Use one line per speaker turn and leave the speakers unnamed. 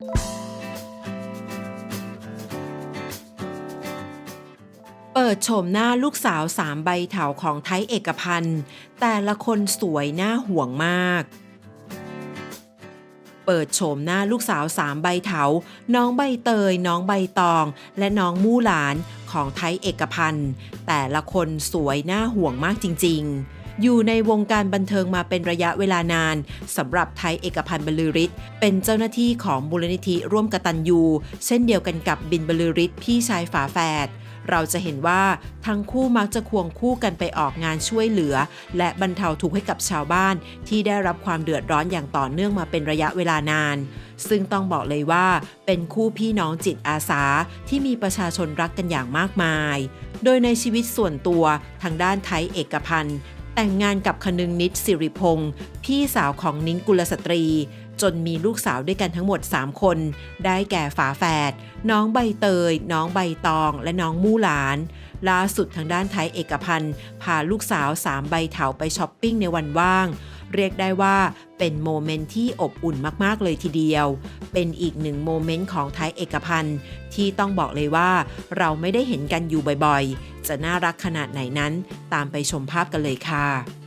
เปิดโฉมหน้าลูกสาวสามใบเถาของไทยเอกพันธ์ แต่ละคนสวยน่าห่วงมาก เปิดโฉมหน้าลูกสาวสามใบเถา น้องใบเตย น้องใบตอง และน้องมู่หลานของไทยเอกพันธ์ แต่ละคนสวยน่าห่วงมากจริง ๆ อยู่ในวงการบันเทิงมาเป็นระยะเวลานานสำหรับไทยเอกพันธ์บรรลือฤทธิ์เป็นเจ้าหน้าที่ของมูลนิธิร่วมกตัญญูเช่นเดียวกันกับบินบรรลือฤทธิ์พี่ชายฝาแฝดเราจะเห็นว่าทั้งคู่มักจะควงคู่กันไปออกงานช่วยเหลือ และบรรเทาทุกข์ให้กับชาวบ้านที่ได้รับความเดือดร้อนอย่างต่อเนื่องมาเป็นระยะเวลานาน ซึ่งต้องบอกเลยว่า เป็นคู่พี่น้องจิตอาสาที่มีประชาชนรักกันอย่างมากมาย โดยในชีวิตส่วนตัวทางด้านไทยเอกพันธ์ แต่งงานกับคนึงนิดสิริพงศ์พี่สาวของนิ้งกุลสตรี จนมีลูกสาวด้วยกันทั้งหมด 3 คน ได้แก่ฝาแฝดน้องใบเตย น้องใบตอง และน้องมู่หลาน ล่าสุดทางด้านไทยเอกพันธ์พาลูกสาว3ใบเถาไปช้อปปิ้งในวันว่าง เรียกได้ว่าเป็นโมเมนต์ที่อบอุ่นมาก ๆ เลยทีเดียว เป็นอีกหนึ่งโมเมนต์ของไทยเอกพันธ์ที่ต้องบอกเลยว่า เราไม่ได้เห็นกันอยู่บ่อยๆ จะน่ารักขนาดไหนนั้น ตามไปชมภาพกันเลยค่ะ